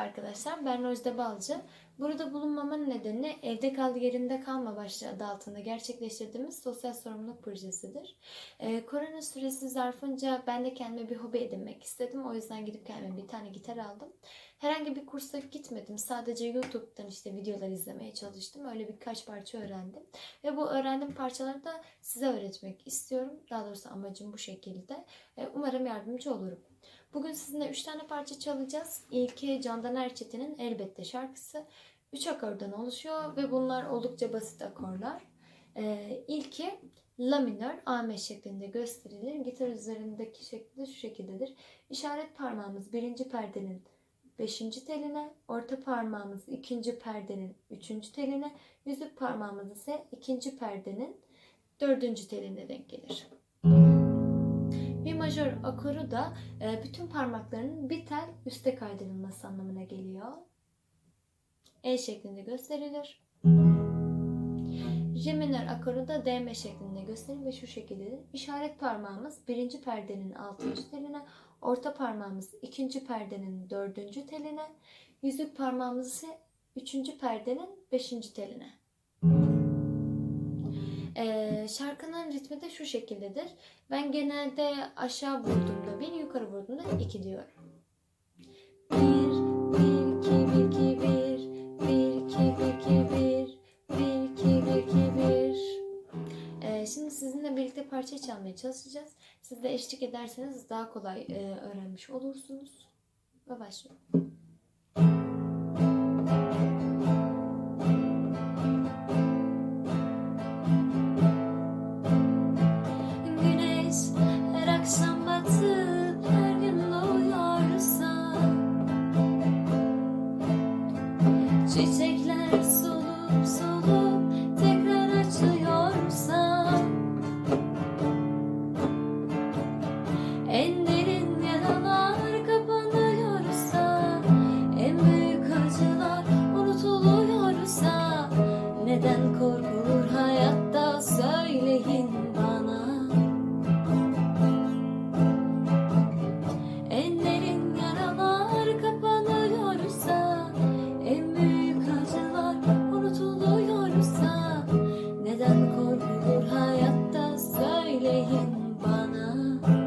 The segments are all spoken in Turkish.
arkadaşlar, ben Rojda Balcı. Burada bulunmamın nedeni evde kal yerinde kalma başlığı adı altında gerçekleştirdiğimiz sosyal sorumluluk projesidir. Ee, korona süresi zarfınca ben de kendime bir hobi edinmek istedim. O yüzden gidip kendime bir tane gitar aldım. Herhangi bir kursa gitmedim. Sadece YouTube'dan işte videolar izlemeye çalıştım. Öyle birkaç parça öğrendim. Ve bu öğrendiğim parçaları da size öğretmek istiyorum. Daha doğrusu amacım bu şekilde. Ee, umarım yardımcı olurum. Bugün sizinle 3 tane parça çalacağız. İlki Candan Erçetin'in Elbette şarkısı. 3 akordan oluşuyor ve bunlar oldukça basit akorlar. Ee, ilki La minör A şeklinde gösterilir. Gitar üzerindeki şekli şu şekildedir. İşaret parmağımız birinci perdenin 5. teline, orta parmağımız ikinci perdenin 3. teline, yüzük parmağımız ise ikinci perdenin 4. teline denk gelir. Bir majör akoru da e, bütün parmaklarının bir tel üste kaydırılması anlamına geliyor. E şeklinde gösterilir. Re minör akoru da DM şeklinde gösterilir ve şu şekildedir. İşaret parmağımız birinci perdenin 6. teline, orta parmağımız ikinci perdenin 4. teline, yüzük parmağımız ise 3. perdenin 5. teline. Ee, şarkının ritmi de şu şekildedir. Ben genelde aşağı vurduğumda bir, yukarı vurduğumda iki diyorum. Bir, parça çalmaya çalışacağız. Siz de eşlik ederseniz daha kolay e, öğrenmiş olursunuz. Ve başlıyorum. sana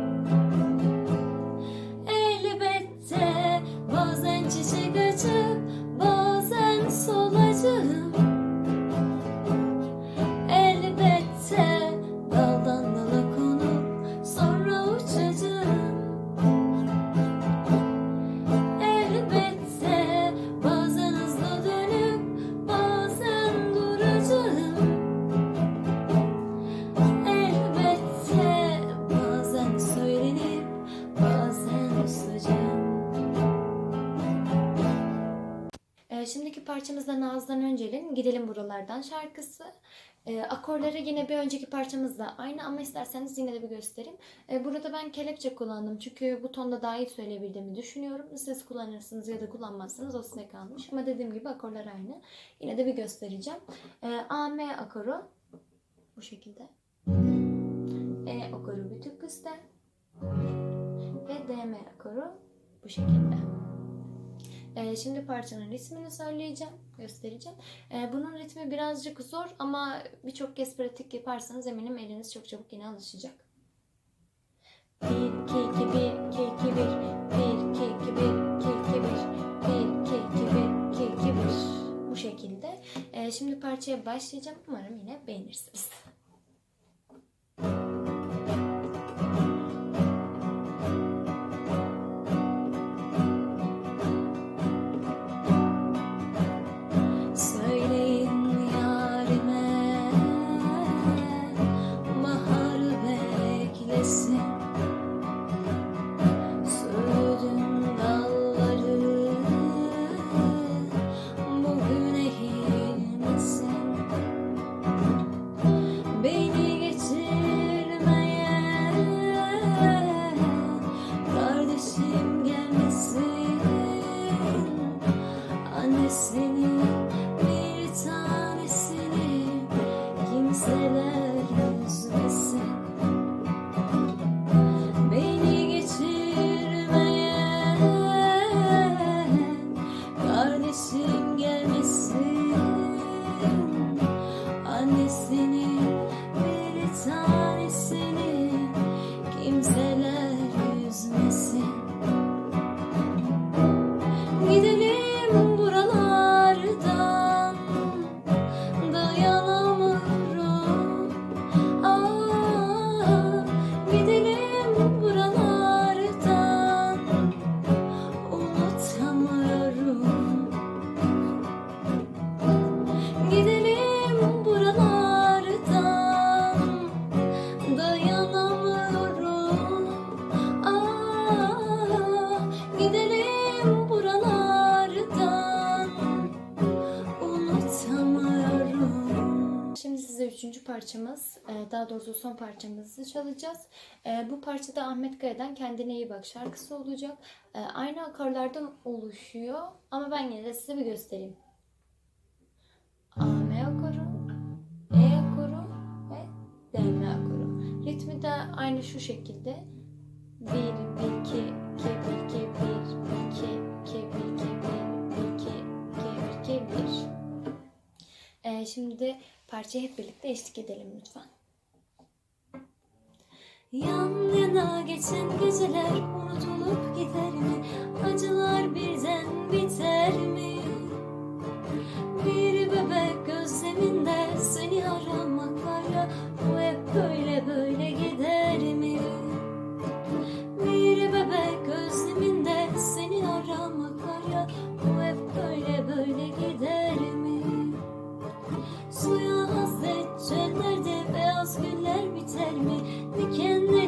parçamızda Naz'dan Öncel'in Gidelim Buralardan şarkısı. Ee, akorları yine bir önceki parçamızda aynı ama isterseniz yine de bir göstereyim. Ee, burada ben kelepçe kullandım çünkü bu tonda daha iyi söyleyebildiğimi düşünüyorum. Siz kullanırsınız ya da kullanmazsınız o size kalmış. Ama dediğim gibi akorlar aynı. Yine de bir göstereceğim. Ee, A, M akoru bu şekilde. E akoru bir tık üstte. Ve D, M akoru bu şekilde. Ee, şimdi parçanın ritmini söyleyeceğim, göstereceğim. Ee, bunun ritmi birazcık zor ama birçok kez pratik yaparsanız eminim eliniz çok çabuk yine alışacak. 1, 2, 2, 1, 2, 2, 1, 1, 2, 2, 1, 1, 2, 2, 1, 1, 2, 2, 1, 2, 2, 1. Bu şekilde. Ee, şimdi parçaya başlayacağım. Umarım yine beğenirsiniz. Şimdi size üçüncü parçamız e, daha doğrusu son parçamızı çalacağız. E, bu parçada Ahmet Kaya'dan Kendine iyi Bak şarkısı olacak. E, aynı akorlardan oluşuyor ama ben yine de size bir göstereyim. Ame akoru Aynı şu şekilde. 1, 1, 2, 2, 1, 2, 1, 2, 2, 1, 2, 2, 1, 2, 1. Şimdi parçayı hep birlikte eşlik edelim lütfen. Yan yana geçen geceler unutulup gider mi? Acılar birden biter mi? Bir bebek gözleminde seni arar. biter can't.